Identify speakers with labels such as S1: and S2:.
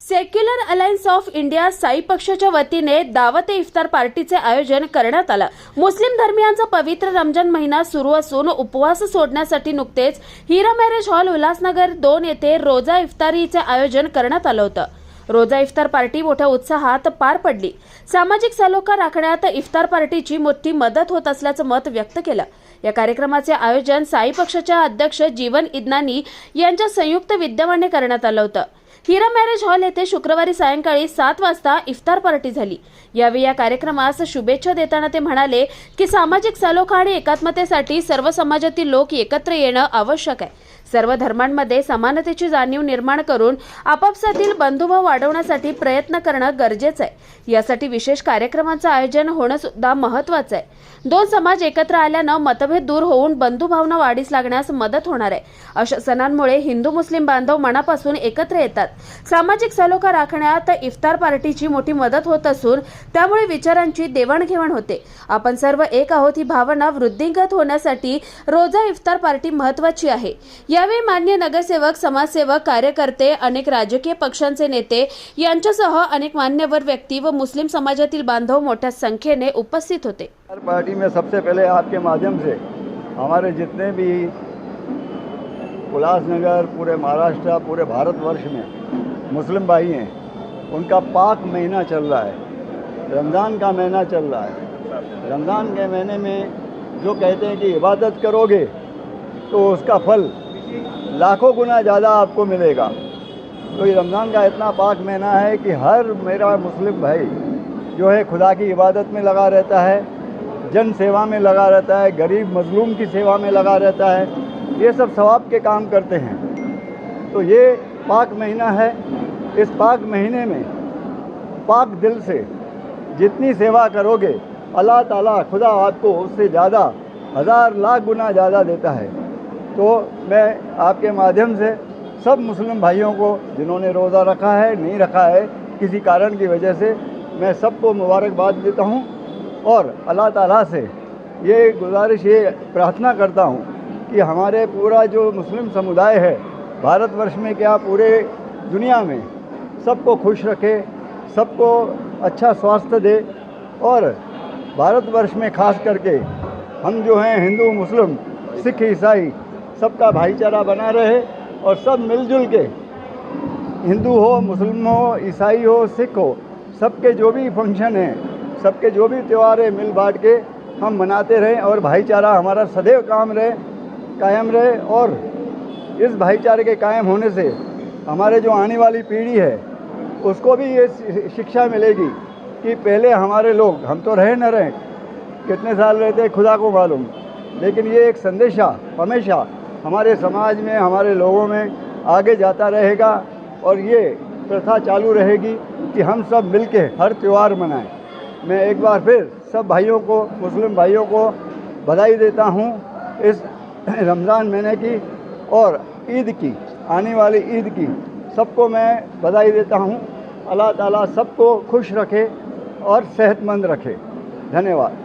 S1: Secular alliance of India साई पक्षाच्या वतीने दावत ए इफ्तार पार्टीचे आयोजन करण्यात आलं. मुस्लिम धर्मियांचा पवित्र रमजान महिना सुरू असून उपवास सोडण्यासाठी नुकतेच हिरा मॅरेज हॉल उल्हासनगर दोन येथे रोजा इफ्तारीचे आयोजन करण्यात आलं होतं. रोजा इफ्तार पार्टी मोठ्या उत्साहात पार पडली. सामाजिक सलोखा राखण्यात इफ्तार पार्टीची मोठी मदत होत असल्याचं मत व्यक्त केलं. या कार्यक्रमाचे आयोजन साई पक्षाच्या अध्यक्ष जीवन इदनानी यांच्या संयुक्त विद्यमाने करण्यात आलं होतं. हिरा मॅरेज हॉल येथे शुक्रवारी सायंकाळी सात वाजता इफ्तार पार्टी झाली. यावेळी या कार्यक्रमास शुभेच्छा देताना ते म्हणाले की सामाजिक सलोखा आणि एकात्मतेसाठी सर्व समाजातील लोक एकत्र येणं आवश्यक आहे. सर्व धर्मांमध्ये समानतेची जाणीव निर्माण करून आपापसातील बंधुभाव वाढवण्यासाठी प्रयत्न करणं गरजेचं आहे. यासाठी विशेष कार्यक्रमांचं आयोजन होणं सुद्धा महत्वाचं आहे. दोन समाज एकत्र आल्यानं मतभेद दूर होऊन बंधुभावना वाढीस लागण्यास मदत होणार आहे. अशा सणांमुळे हिंदू मुस्लिम बांधव मनापासून एकत्र येतात. सामाजिक सलोखा राखण्यात इफ्तार पार्टीची मोठी मदत होत असून त्यामुळे विचारांची देवाणघेवाण होते. आपण सर्व एक आहोत ही भावना वृद्धिंगत होण्यासाठी रोजा इफ्तार पार्टी महत्वाची आहे. या यावेळी मान्य नगरसेवक, समाजसेवक, कार्यकर्ते, अनेक राजकीय पक्षांचे नेते यांच्यासह अनेक मान्यवर व्यक्ती व मुस्लिम समाजातील बांधव मोठ्या संख्येने उपस्थित होते.
S2: पार्टी में सबसे पहले आपके माध्यम से हमारे जितने भी उल्लासनगर, पूरे महाराष्ट्र, पूरे भारतवर्ष में मुस्लिम भाई हैं, उनका पाक महीना चल रहा है, रमज़ान का महीना चल रहा है। रमज़ान के महीने में जो कहते हैं कि इबादत करोगे तो उसका फल लाखों गुना ज़्यादा आपको मिलेगा। तो ये रमज़ान का इतना पाक महीना है कि हर मेरा मुस्लिम भाई जो है खुदा की इबादत में लगा रहता है, जन सेवा में लगा रहता है, गरीब मजलूम की सेवा में लगा रहता है, ये सब सवाब के काम करते हैं। तो ये पाक महीना है। इस पाक महीने में पाक दिल से जितनी सेवा करोगे, अल्लाह ताला खुदा आपको उससे ज़्यादा, हज़ार लाख गुना ज़्यादा देता है। तो मैं आपके माध्यम से सब मुस्लिम भाइयों को, जिन्होंने रोज़ा रखा है, नहीं रखा है, किसी कारण की वजह से मैं सबको मुबारकबाद देता हूँ और अल्लाह ताला से ये गुजारिश, ये प्रार्थना करता हूँ कि हमारे पूरा जो मुस्लिम समुदाय है, भारतवर्ष में क्या पूरे दुनिया में सबको खुश रखे, सबको अच्छा स्वास्थ्य दे और भारतवर्ष में खास करके हम जो हैं हिंदू, मुस्लिम, सिख, ईसाई सबका भाईचारा बना रहे और सब मिलजुल के, हिंदू हो, मुस्लिम हो, ईसाई हो, सिख हो, सबके जो भी फ़ंक्शन हैं, सबके जो भी त्यौहार है मिल बांट के, हम मनाते रहें और भाईचारा हमारा सदैव काम रहे, कायम रहे और इस भाईचारे के कायम होने से हमारे जो आने वाली पीढ़ी है, उसको भी ये शिक्षा मिलेगी कि पहले हमारे लोग, हम तो रहे न रहें, कितने साल रहते खुदा को मालूम, लेकिन ये एक संदेशा, हमेशा हमारे समाज में, हमारे लोगों में आगे जाता रहेगा और ये प्रथा चालू रहेगी कि हम सब मिलके हर त्यौहार मनाएँ। मैं एक बार फिर सब भाइयों को, मुस्लिम भाइयों को बधाई देता हूँ इस रमज़ान महीने की और ईद की, आने वाली ईद की। सबको मैं बधाई देता हूँ। अल्लाह ताला सबको खुश रखे और सेहतमंद रखे। धन्यवाद।